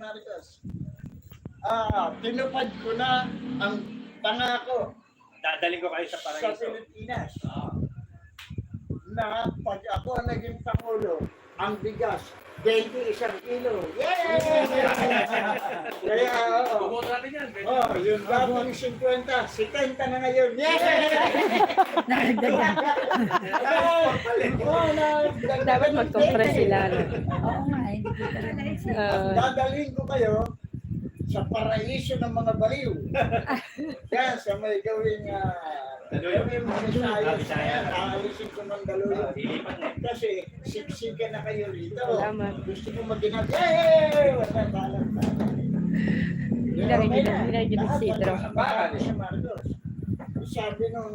Marcos. Ah, tinupad ko na ang pangako Dadaling ko kayo sa sa paraiso. Pilipinas na pag ako ang naging Pangulo, ang bigas, 21 kilo. Yay! Kaya, oo. Bumoto natin yan. Oh, yung dating 50, 70 na ngayon. Yay! Oo, na- Dapat mag-compress sila. No? Oo nga, Ah, Dadalhin ko kayo sa paraiso ng mga baliw. Yan, sa may gawing uh, gawing mga Ah, Visayas. Visaya. Aalisin ko ng daluyo. Na. Kasi siksikan na kayo rito. Salamat. Gusto ko maginag. Yay! Wala balang Ilagay nyo na, ilagay nyo na si Isidro. Bakit si Marcos? Sabi nung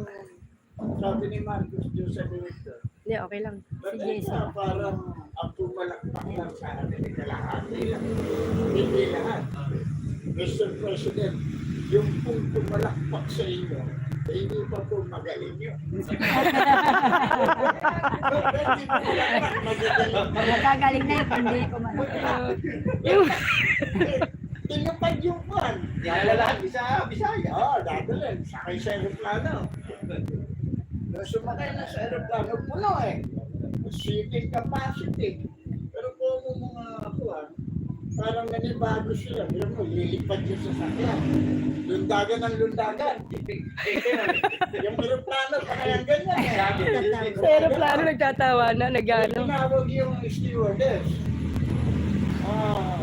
sabi ni Marcos doon sa director, Hindi, okay lang. Si ikaw parang ang pumalakpak lang sa atin ni kalahati lang. Hindi lahat. Mr. President, yung pong pumalakpak sa inyo, hindi pa po magaling yun. Magagaling. Na yun, hindi ko. Yung, Tinupad yung kwan. Nilalahat, bisa, Bisaya. Oo, dadalhin. Sakay sa aeroplano. Nung sumakay na sa aeroplano, puno eh. Seating capacity. Pero kung mga kuwan, parang nanibago sila. Pero mo, lilipad yung sasakyan. Lundagan ng lundagan. yung aeroplano, parang ganyan eh. sa aeroplano nagtatawa na, nagano. Tinawag yung stewardess. Ah,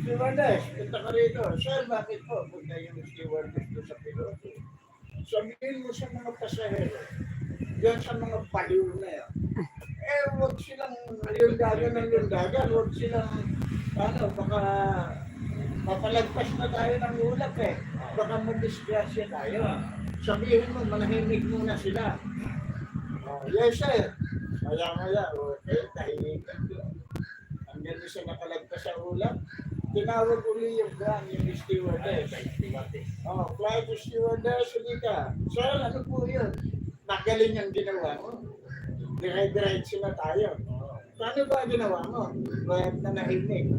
stewardess, punta ka rito. Sir, bakit po? Punta yung stewardess doon sa piloto. Sabihin mo sa mga pasahero, yan sa mga paliw na yan. Eh, huwag silang lundagan ng lundagan. Huwag silang, ano, baka mapalagpas na tayo ng ulap eh. Baka madisgrasya tayo. Sabihin mo, manahimik muna sila. Oh, yes, sir. Maya maya, okay, tahimikan ko. Hanggang siya nakalagpas sa ulap, tinawag uli yung gang, yung stewardess. Oh, flight stewardess, hindi ka. Sir, ano po yun? Magaling ang ginawa mo. Dire-diretso na tayo. Paano ba ginawa mo? Kahit na nahimik.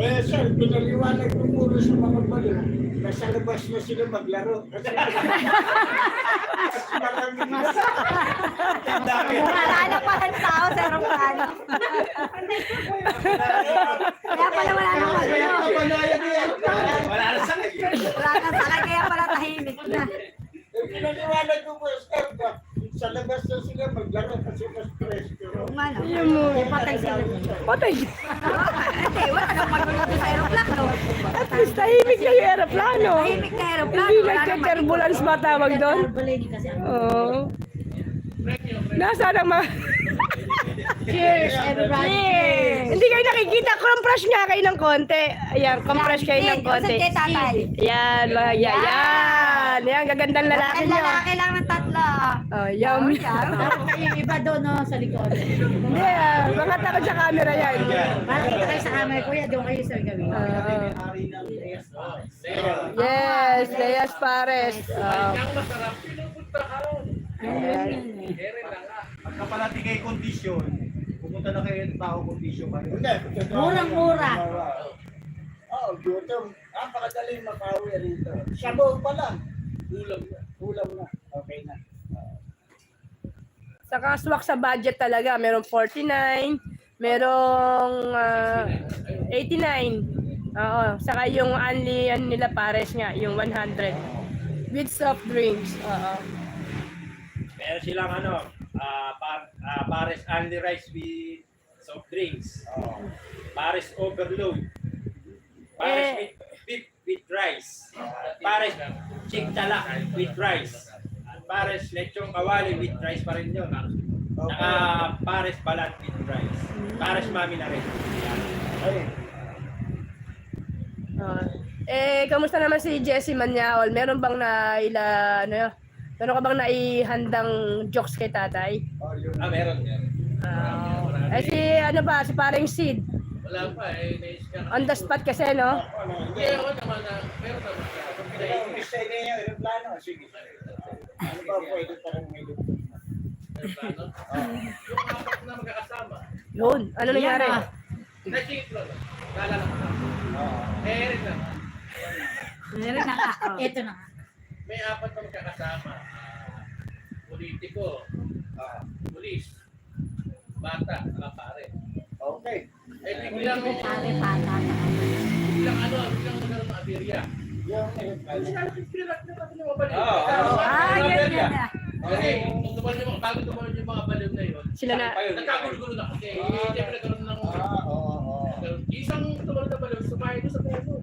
Eh, sir, pinaliwanag ko puro sa mga baliw. Nasa labas na sila maglaro. Kasi marami Marala pa ng tao sa aeroplano. Kaya pala wala nang ano. Wala na sakit. Wala nang sakay, kaya pala tahimik na. Pinaliwanag ko po, sir, sa labas na sila maglaro kasi mas presko. Kung ano, Yun mo. eh, patay sila. Patay. Hindi, wala nang magulo sa aeroplano. At least tahimik na yung aeroplano. Tahimik na aeroplano. Hindi nagka-turbulence ba tawag doon? Oo. Nasaan ang mga... Cheers, everybody. Cheers. Hindi kayo nakikita. Compress nga kayo ng konti. Ayan, compress kayo ng konti. Kay tatay. Yan, mga yan. Yan, gagandang lalaki Ang niyo. lalaki lang ng tatlo. Oh, yum. Dapat yung iba doon, no, sa likod. Hindi, ah, mga takot sa camera yan. Makikita kayo sa camera, kuya, doon kayo sa gawin. Oo. yes, Leas Pares. Oh. Ang masarap, pinupunta ka ron. Ere lang ah. Pagka pala di kayo kondisyon, pumunta na kayo ng tao kondisyon kayo. Hindi. Murang-mura. Oo, oh, gutom. Ah, pakadaling makawi rito. Sabaw pa lang. Ulam na. Ulam na. Okay na. Saka swak sa budget talaga. Merong 49, merong ah, 89. Oo, saka yung only yan nila pares nga, yung 100. With soft drinks. Oo. Meron silang ano, ah, par, ah, pares only rice with soft drinks. Pares overload. Pares Eh. with beef with rice. Pares chick talak with rice. Pares lechong kawali with rice pa rin yun. Saka pares balat with rice. Pares mami na rin. Yan. Ay, Ah. eh, kamusta naman si Jessie Manyaol? Meron bang na ila, ano, meron ka bang naihandang jokes kay tatay? oh, yun. Ah, meron. meron. Ah. eh si, ano ba, si paring Sid. Wala pa eh. Naisip ka. On the spot kasi, no? Ano, Hindi hindi. ako naman na. Meron naman. Kung pinaisip gusto niya yung aeroplano. Ano ba pwede parang apat na magkakasama. Yun, ano nangyari? Naisip lang. Naalala ko na. Ah. Eh, rin lang. Meron na nga. Ito na. May apat na magkakasama. Ah, politiko, Ah. pulis, bata, mga pare. Okay. Eh, biglang, Pare, pata na. biglang ano, biglang nagkaroon ng aberya. Na Ah, yan, yan? yan na. Kasi, nung tumalon yung mga, bago tumalon yung mga baliw na yun, Sila na, nagkagulo-gulo na kasi. Hindi pa nagkaroon ng... Ah, Isang tumalon na baliw, sumahay doon sa peso.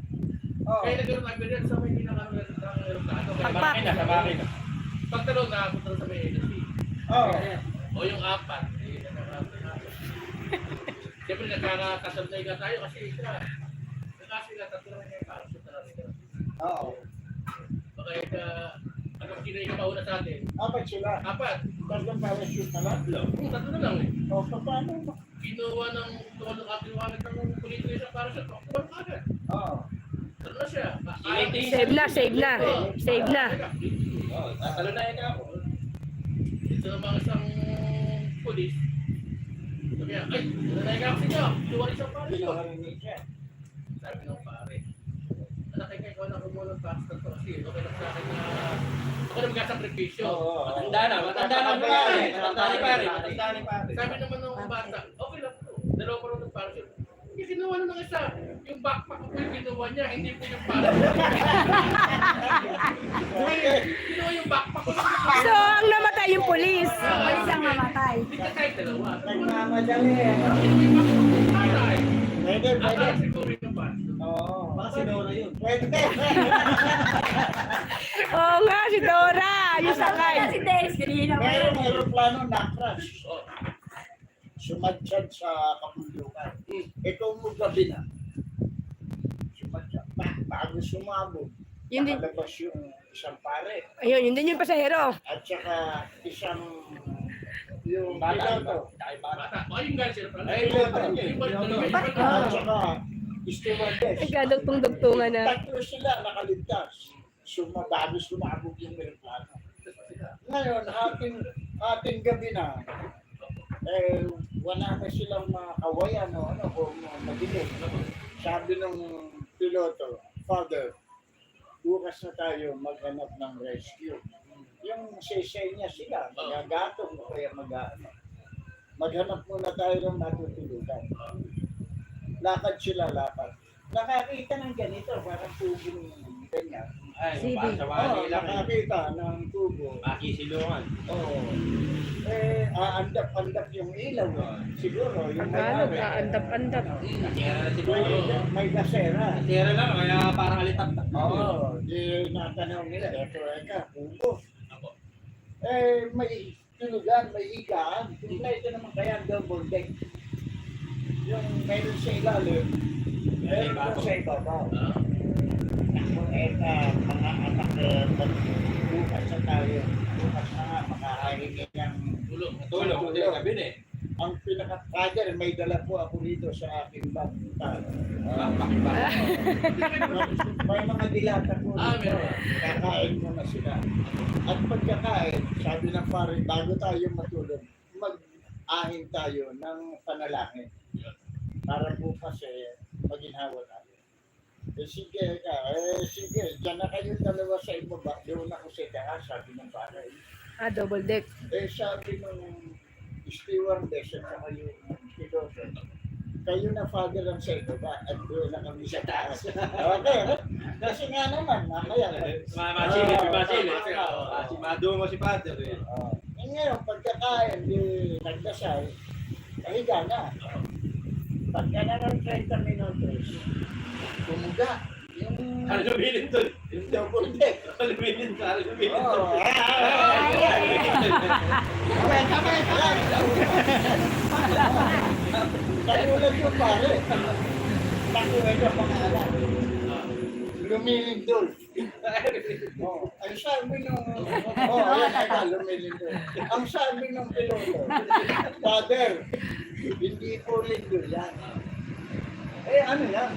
Oo. Kaya nagkaroon ng aberya sa may pinaka- ng aeroplano. Kaya sa makina. Pagtalon na, punta sa may agency. Oo. O yung apat, na. Siyempre nakakasabay ka tayo kasi sila, kasi sila tatlo sa talaga. Oo. Baka ika, anong kinay ka mauna sa atin? Apat sila. Apat, Tatlong parachute na lang. yung tatlo na lang eh. O, paano mo? Kinuha ng tuwal ng ating wamit ng kulito isang para sa tuwal ka agad. Oo. Ano na siya? Ba- Siliting. save na, save na. Save na. Oh, tatalo na ikaw. Dito naman isang pulis. Sabi niya, ay, nanay ka kasi niya. Tuwal isang para siya. Pinaharinig siya. Sabi ng ikaw na kumuha ng pastor ko kasi okay lang sa akin na ako na magkasakripisyo. Oo. Matanda na, matanda na ni pare. Matanda ni pare, matanda ni pare. Sabi naman ng bata, okay lang po. Dalawa pa rin ng parachute. Hindi kinuha na ng isa. Yung backpack ko yung kinuha niya, hindi po yung parachute. kinuha yung backpack ko. So, ang namatay yung police. Ay, isang mamatay. Hindi ka kahit dalawa. Nagmamadali eh. Ko. Pwede, pwede. Oo. Pwede. Oo nga, si Dora. Yung sakay. Si Des, kanina Meron aeroplano na crash. Oh. Sumadsyad sa kabundukan. Ito mo gabi na. Sumadsyad. Ba, bago sumabog. Yun din. Nakalabas yung isang pare. Ayun, yun din yung pasahero. At saka isang yung Bata, piloto. Bata. Oh, yung pala. Ay, Yung bata. At saka stewardess. Nagkadugtong-dugtungan na. Tatlo sila nakaligtas. Suma, bago sumabog yung aeroplano. Ngayon, ating, ating gabi na, eh, wala na silang makawayan o ano, kung madilim. Sabi ng piloto, Father, bukas na tayo maghanap ng rescue. Yung sisay niya sila, magagatong o kaya mag. Maghanap muna tayo ng matutulugan. Lakad sila, lakad. Nakakita ng ganito, parang tubong ganyan. Ay, Sige. para sa Oo, nakakita ng tubo. Makisilungan. Oo. Eh, aandap-andap yung ilaw. eh. Siguro, yung may Ano, ari. kaandap-andap. Natira na si May, may gasera. Lang, kaya parang alitap-tap. Oo, di natanong nila, eto eka, tubo. Eh, may tulugan, may higaan. Kompleto naman kaya ang double deck. Yung meron sa ilalim, meron pa sa ibabaw. Ah. Ako, eka, mga anak, mag- bukas na tayo. Bukas na nga, makakahingi ng Tulog. Tulong, hindi ka gabi eh. ang pinaka-father, may dala po ako dito sa aking bag. may mga dilata po. Ah, meron. Kakain muna sila. At pagkakain, sabi ng pare, bago tayo matulog, mag-ahing tayo ng panalangin. Para bukas eh, maginhawa tayo. Eh sige ka, eh sige, dyan na kayo dalawa sa ibaba, doon ako sa taas, sabi ng pare. Ah, double deck. Eh sabi ng stewardess at saka yung piloto, kayo na father ang sa ibaba at doon na kami sa taas. Okay, kasi nga naman, mamaya. Masilip, Ah, masilip. ah, Si Father eh. Eh ngayon, pagkakain, di nagdasal, nahiga na. Pagka na ng 30 minutos, tumuga. Yung Ano lumilin doon? yung. Ano lumilin doon? Ano lumilin Oh, doon? Kamay, kamay, kamay. Nagulat yung pare. Nakuha ka pangalan. Lumilindol. Oh, ang sabi nung... Oh, ayan, ayan, lumilindol. Ang sabi nung piloto, Father, hindi po lindol yan. Eh, ano yan?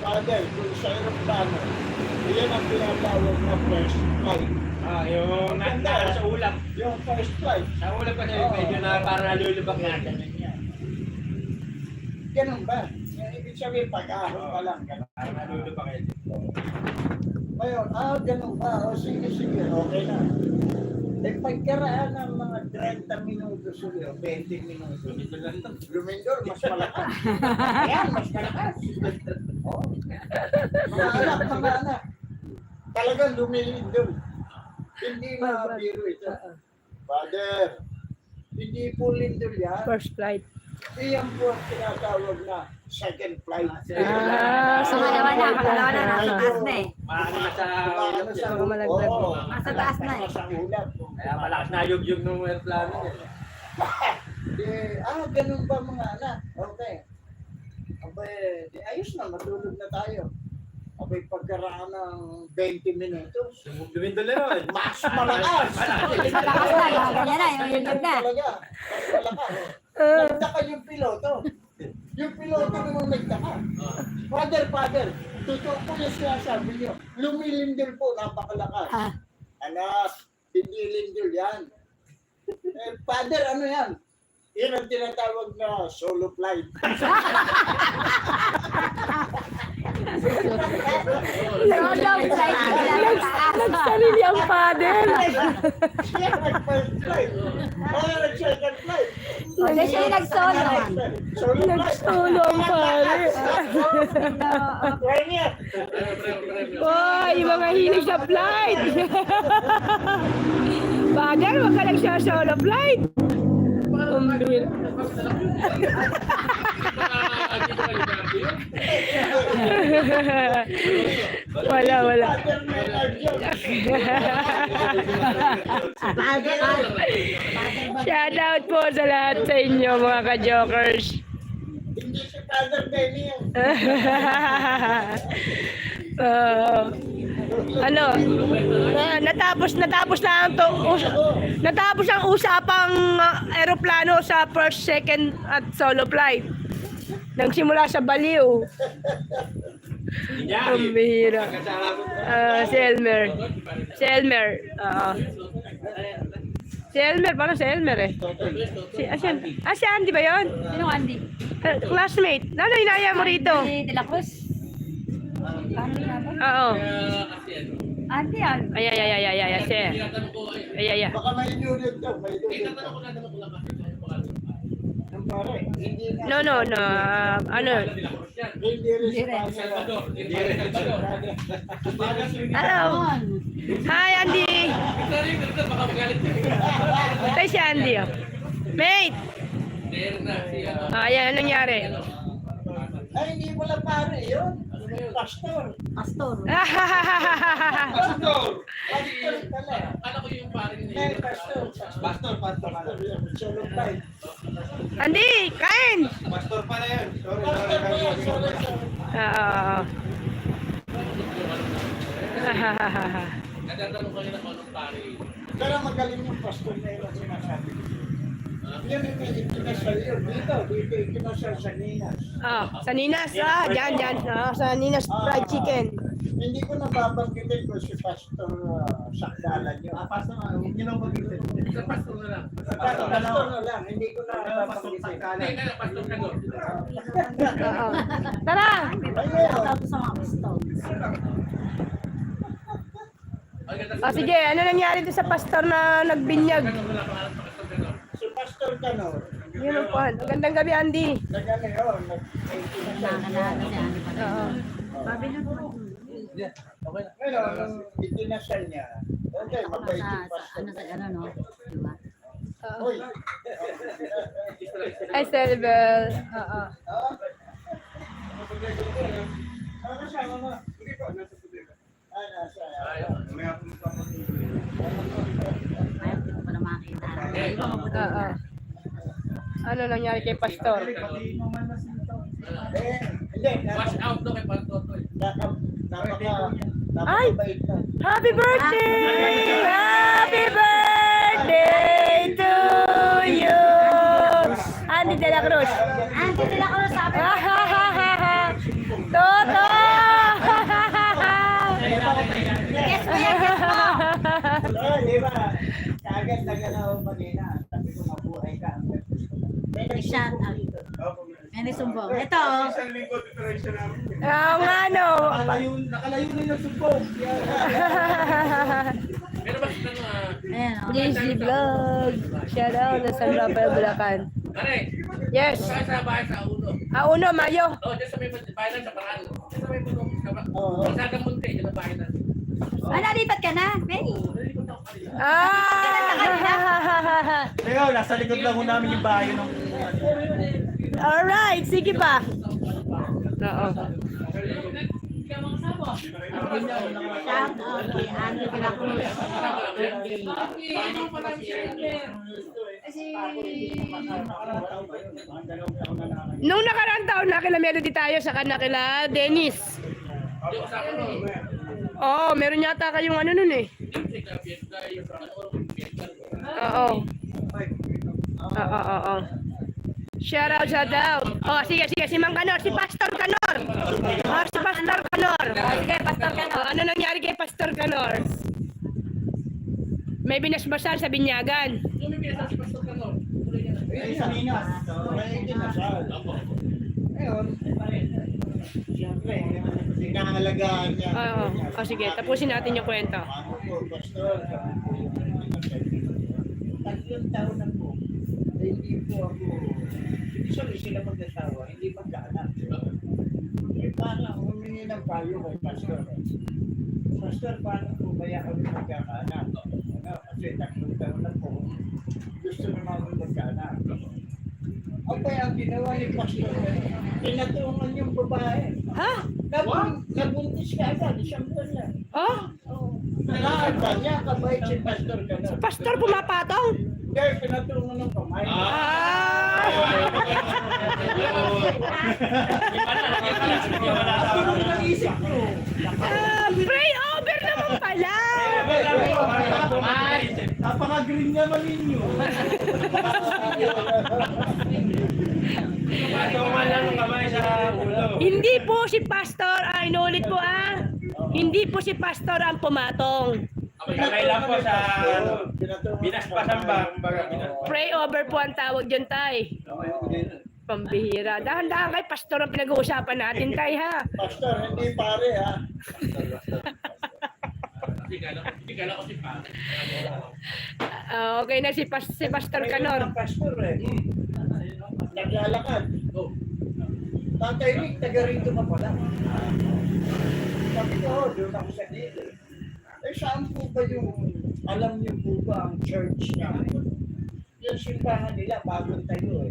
Father, kung sa aeroplano, yan ang tinatawag na first flight. Ah, yung na, na, sa ulap. Yung first flight, Sa ulap kasi medyo na parang nalulubak na. Ganun yan. Ganun ba? Yung ibig sabihin, pag-ahon pa lang. ganun. Nalulo pa kayo. Ngayon, ah, ganun ba? O sige, sige, okay na. Eh, pagkaraan ng mga 30 minutos ulit, o 20 minutos, lumindor, mas malakas. Ayan, mas malakas. Oh. Mga anak, mga anak. Talagang lumilindor. Hindi na biro ito. Father, hindi po lindor yan. First flight. Iyan po ang tinatawag na second flight. Ah, So, malawa na, malawa na, nasa taas na eh. Maano na sa Ano sa Mga malaglag. Oo. Nasa taas na eh. Ulat. Kaya malakas na yung ng aeroplano niya. Eh, ah, ganun ba mga anak? Okay. Abay, di ayos na, matulog na tayo. Abay, pagkaraan ng 20 minutos, Lumindol na yun. mas malakas! Malakas na, ganyan na, yung yun na. Mas malakas. Nagtaka yung piloto. Yung piloto naman nagtaka. Father, father, totoo po yung sinasabi niyo. Lumilindol po, napakalakas. Ah. Anak, hindi lindol yan. Eh, father, ano yan? Yan ang tinatawag na solo flight. Solo flight. Nagsarili ang father. Siya nag-first flight. Kaya. Hindi siya yung nag-solo. Nagsolo ang niya. Wow, yung mga hilig sa flight. Father, wag ka lang siya solo flight. Umbira. Wala, wala. Shout out po sa lahat sa inyo mga ka-jokers. Hindi si. Ah, ano? ah, natapos natapos na ang to, us- natapos ang usapang ah, eroplano sa first, second at solo flight. Nagsimula sa Baliw. Ang bihira. Ah, si Elmer. Si Elmer. Oo. si Elmer, parang si Elmer eh. Si, ah, si, ah, si Andy ba yun? Sino Andy? Ah, Classmate. Ano inaya mo rito? Andy de la Cruz. Andy na ba? Oo. Andy, ano? Ay, ay, ay, ay, ay, ay, ay, si. Ay, ay, ay. Baka may unit daw, may unit daw. Ang pare, hindi na. No, no, no. ah, ano? Hello. Hi, Andy. Tay si Andy. Oh. Mate. Ah, yan, anong nangyari? Ay, hindi mo lang pare yun. Pastor. Pastor. Pastor pala. Akala ko yung pare ni pastor. Pastor, pastor. flight. Andy, kain. Pastor pala yan. Sorry, Pastor pa yan, sorry, sorry. Ah, Nagtatanong kanina kung anong pare. Pero magaling yung pastor na yun ang sinasabi ko. Yan yun. Dito, dito ikinasal sa Ninas. ah, sa Ninas. Ah, dyan, dyan. Ah, sa Ninas fried chicken. Hindi ko nababanggitin ko si Pastor uh, Sakdalan yun. Ah, Pastor, hindi na banggitin. Sa pastor na lang. Pastor, pastor na lang, hindi ko na babanggitin. Hindi, kaya pastor ka doon. Oo. Tara. Tapos sa mga pastor. Ang Ah, sige, ano nangyari doon sa pastor na nagbinyag? Ano wala pangalan sa pastor ka doon? Si Ang pan. Magandang gabi, Andy. nagano yun, nag-ikinasal Nakakalaga si Andy pala. Oo. Sabi na po. Ngayon, nung ikinasal niya, okay, Ako mabait sa, yung sa, pastor. ano sa gano'n, no? Diba? Uy, Hi, Selvel. Oo. ah? Ano kasama mo? Ah, nasa. Ayaw ko pala makita. Di ba mabuti? Oo. Ano nangyari kay pastor? Wash out daw kay napaka, Ay! Happy birthday! Happy birthday to you! Andy de la Cruz. Andy de la Cruz, sabi ko. Toto! Guess mo yan, guess mo. Oh, di ba? Kaagad na ganaw kanina. Sabi ko mabuhay ka. Ang gusto ko. May Shout out. Yung sumbong. Ito, oh. Isang linggo, titry siya namin. Oo nga, no. Nakalayo, nakalayo na yung sumbong. Meron ba silang ah, Ayan, oh. Vlog. Shout out sa San Rafael, Bulacan. Pare, Yes. sa sa bahay sa ulo. Ah, uno, Mayo. Oh, dyan sa may bahay lang sa paraan. Dyan sa may puno. Oo. Sa Munti, dyan sa bahay na. Ah, nalipat ka na, Benny. Ah! Ngayon, nasa likod lang ho namin yung bahay ng Alright, sige pa. Oo. Nung nakaraang taon na kila Melody tayo sa kana kila Dennis. Oo, meron yata kayong ano nun eh. Oo. Oo, oo, oo. Shout out, shout out. Oh, sige, sige, si Mang Kanor, si Pastor Kanor. Oh, si Pastor Kanor. Oh, sige, Pastor Kanor. ano nangyari kay Pastor Kanor? May binasbasan sa binyagan. Eh, sa Minas. May kinasal. Ngayon, siyempre, pinangalagaan niya. Oo. Oh, sige, tapusin natin yung kwento. Ano po, pastor, tatlong taon na po, hindi po ako, sorry sila mag-asawa, hindi magkaanak. Eh, paano humingi ng payo kay pastor? Pastor, paano po kaya kami magkakaanak? Ano, kasi tatlong taon na po, gusto na namin magkaanak. Kaya ang ginawa ni pastor, pinatungan yung babae. Ha? Nabun, nabuntis ka agad, isang buwan lang. Oh? Lahat ba niya, kabait si Pastor ka na. Pastor pumapatong? Hindi, pinatungan ng kamay. Ah! Ah, pray over naman pala. Napaka-green naman ninyo. Tuman lang ng kamay sa ulo. Hindi po si Pastor, ah, inulit po ah. Hindi po si Pastor ang pumatong. Kamay lang po sa ano, Pinatungan ng binaspasan kamay. ba? Kumbaga, binaspasan. Pray over po ang tawag dyan, tay. Pambihira. Dahan-dahan kay Pastor ang pinag-uusapan natin, tay, ha? Pastor, hindi pare ha. Ah, okay na si, Pas- si Pastor Canor. Ang Pastor eh. Naglalakad. Oh. Tatay Rick, taga rito ka pala. Sabi ko, oh, doon ako sa dito. Eh, saan po ba yung, alam niyo po ba ang church namin? Yung simbahan nila, bagong tayo eh.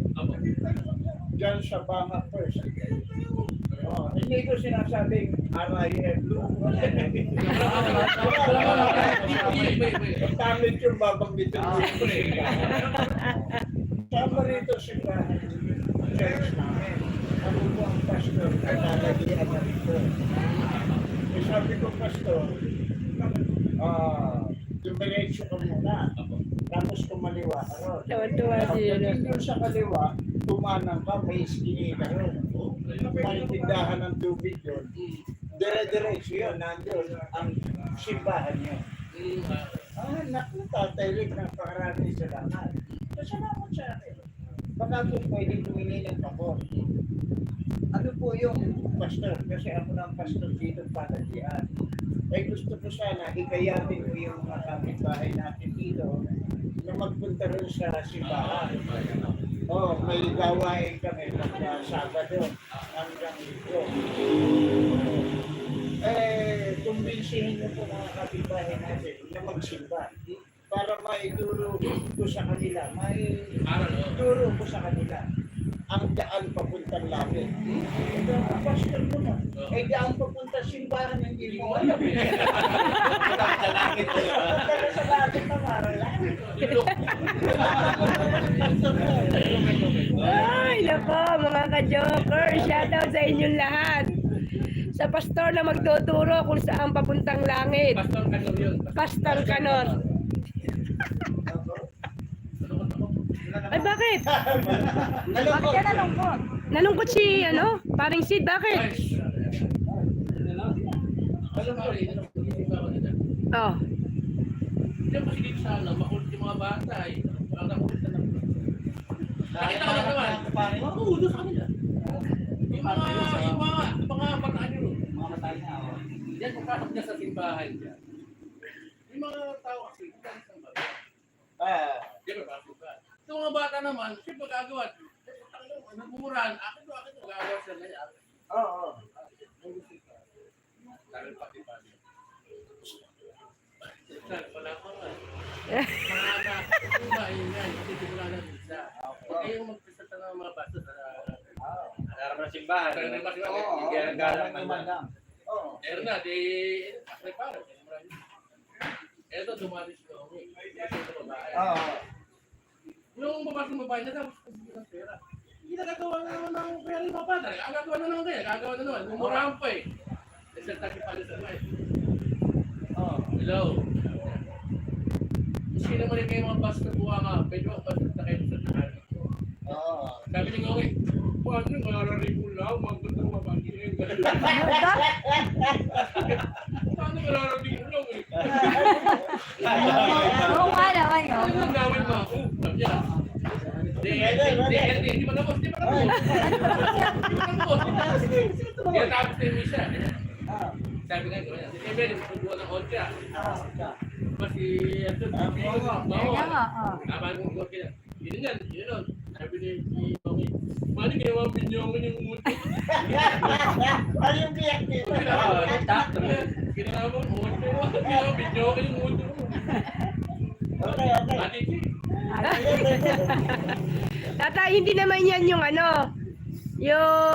Diyan sa Banga First. Oh, hindi ko sinasabing RIF. Wait, wait, wait. Tamit yung ko. Sama rito simbahan church namin. Ako po ang pastor, katalagyan na rito. Eh, sabi ko, pastor, ah, dumiretso ka muna. Tapos kumaliwa ka ron. Tuwa-tuwa si Pagdating sa kaliwa, tumanang ka, may iskinita ron. May tindahan ng tubig yun. Dire-diretso yun, nandun ang simbahan yun. Ah, naku, tatay Rick, napakarami salamat. Salamat sa akin. Baka po pwede tumingin ng pabor. Ano po yung pastor? Kasi ako na ang pastor dito para diyan. Eh gusto ko sana ikayatin mo yung mga kapitbahay natin dito na magpunta rin sa simbahan. Oh, may gawain kami pagka Sabado hanggang dito. Eh, kumbinsihin mo po mga kapitbahay natin na magsimba para maituro ko sa kanila, may aral, oh. ituro ko sa kanila ang daan papuntang langit. Ito ang pastor ko na. Eh, daan papunta simbahan, hindi mo alam. Sa langit. Pero sa langit na maralang. Ay, nako, mga ka-joker. Shoutout sa inyong lahat. Sa pastor na magtuturo kung saan papuntang langit. Pastor Kanor yun. Pastor Canor. Ay, bakit? Bakit ka nalungkot? Nalungkot si, ano, paring Sid, bakit? Oh. Hindi ako sige sa alam, makulit yung mga bata eh. Baka kulit na lang. Nakita ko na naman. Makulo sa kanila. Yung mga, yung mga, mga bataan nyo. Mga bataan na. Oh. Yan, kung niya sa simbahan niya. Yung mga tao kasi, hindi lang isang bataan. Ah. Di ba ba? Itong mga bata naman, siyempre gagawa. Nagmumurahan, akin to, akin to, gagawa sila ngayon. oo. Dahil pati pa niya. Sir, wala ko nga. Mga ba, yun yan, ko lang isa. Huwag kayong magpisa ng mga bata sa ng simbahan. Oo, Hindi kaya nagalang naman naman. lang. Oo. Pero na, di, asli para. Eto, dumaris ko. Ito babae. Oo. Yung babae ng babae na tapos hindi ng pera. Hindi nagagawa na naman ng pera yung mga bata. Gagawa na naman kaya, gagawa na naman. Mumurahan pa eh. Kasi taki pa rin sa mga Oo. Hello. Sino mo rin kayo mga basta buha nga, pwede mo basta na kayo sa tahan. Oo. Sabi ni Ngoy, paano yung mararating ko lang, maganda ng mabagi na yung gano'n. Paano mararating ko lang eh? Oo nga naman Ano yun. yung gawin mo? Oh. Hindi, hindi, hindi, hindi, hindi tapos. Hindi pa tapos. Kaya tapos na yung misa. Ah, Sabi nga, si Emel, magbubuha ng ah, Tapos si, Ah, nga, oo. Tama ko kaya. Yun yan, yun yun. Sabi ni Mami, Mani, ginawa binyongan yung muto. Ano yung biyak dito? Ginawa mo, muto. Ginawa binyongan yung muto. Okay, okay. Tatay, hindi naman yan yung ano, yung...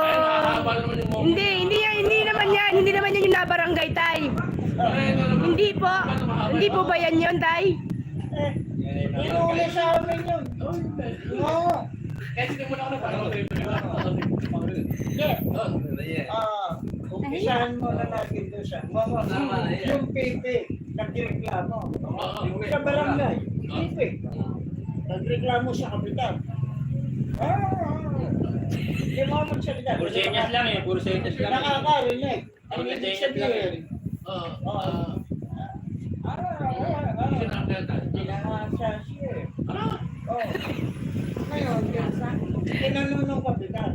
Hindi, hindi yan, hindi naman yan, hindi naman yan yung nabarangay, tay. Hindi po, hindi po ba yan yun, tay? Inuli sa amin yun. Oo. Sinimula ko na. Hindi. Ah, umpisahan mo na natin doon mga yung pipi nagreklamo sa barangay. Pipi. Nagreklamo sa kapitan. Ah, hindi mo magsalita. Puro senyas lang eh. Puro senyas lang. Nakakarinig. Ang ibig senyas lang eh. sabihin, Oo. Oo. ah, ah, ah, hindi ah, na nakita. Pinangasa siya eh. Ah, Oh. Ngayon, tinanong ng kapitan.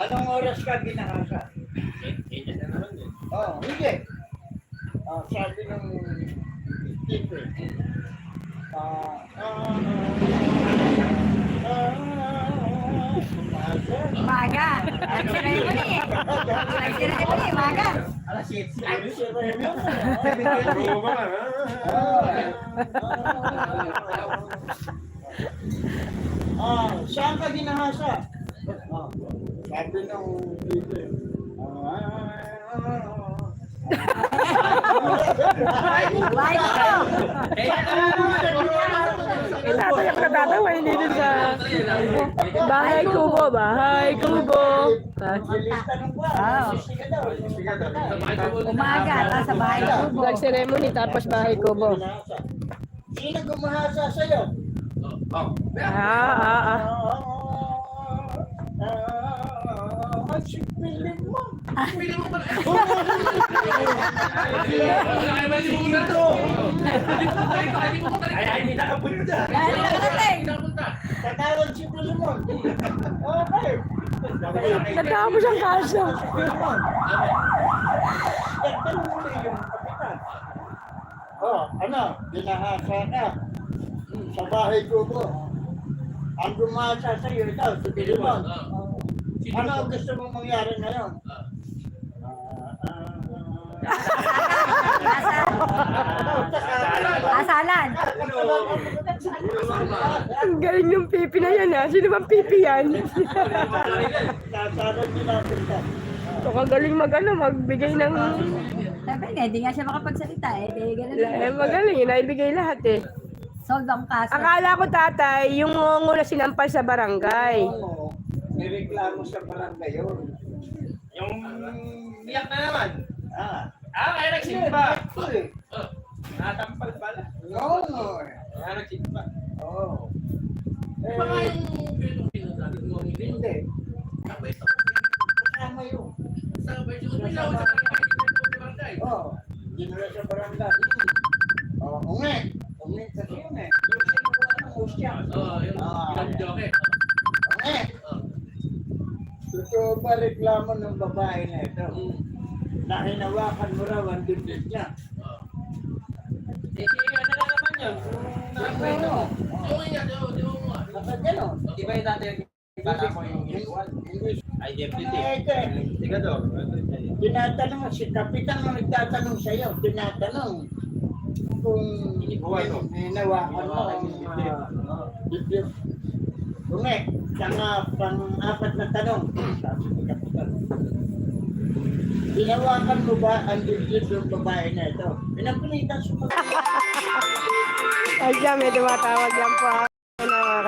Anong oras ka ginahasa? Senyas na naman eh. Oh, hindi. Ah, sabi ng. Ah, ah, ah, umaga. Umaga. Nag-ceremony eh. Nag-ceremony, umaga. Si Remo. Ah, saan ka ginahasa? Ah, sabi ng Tatay ako natatawa, hindi dun sa... Bahay kubo, bahay kubo. Ah, daw. Umaga, tapos sa bahay kubo. Nag-ceremony tapos bahay kubo. Sino gumahasa sa'yo? oh. Ah, ah, ah. Ah, si Pilim mo. Pili mo pala. Ay, na to. Hindi mo pala. Ay, ay, hindi nakapunta. Nakarating. Hindi nakapunta. Tatawag si Pilimon. Okay. Natapos ang kaso. Pilimon. Tanong mo yung kapitan. Oh, ano? Ginahasa ka. Sa bahay ko po. Ang gumahasa sa'yo ikaw, si Pilimon. Ano ang gusto mong mangyari ngayon? Ah. Asalan. Ang galing yung pipi na yan ha. Sino bang pipi yan? So, kagaling mag ano, magbigay ng... Sabi nga, hindi nga siya makapagsalita eh. Di ganun. Eh, magaling, naibigay lahat eh. Solve ang kaso. Akala ko tatay, yung nguna sinampal sa barangay. May reklamo sa barangay yun. Yung biyak na naman. Ah. Ah, kaya nagsimba. Hindi. Ah. Natampal pala. No, no. Kaya nagsimba. Oo. Eh, Baka yung Pilipino natin mo hindi. hindi. Sabay sa Kasama yun. sabay sa umilaw sa barangay. Oo. Sa barangay. Oo, ungi. Ungi kasi yun eh. Yung sinukuha ng hostya. Oo, yun. Ah. Ilang joke. Ungi. Oh. Totoo ba reklamo ng babae na ito? Na hinawakan mo raw ang dibdib niya. Eh, ano na naman yun? Ano? Yung nga, yung yung nga. Baka gano'n. Di ba yung dati mo yung Hindi. identity? Eh, ito eh. Tigador. Tinatanong si Kapitan ang nagtatanong sa iyo, tinatanong kung hinawakan mo ang dibdib. Kung eh, pang-apat na tanong, sabi ni Kapitan. Hinawakan mo ba ang dibdib ng babae na ito? Pinapilitan sumagot. Ay, dyan, may tumatawag yan po ako na mga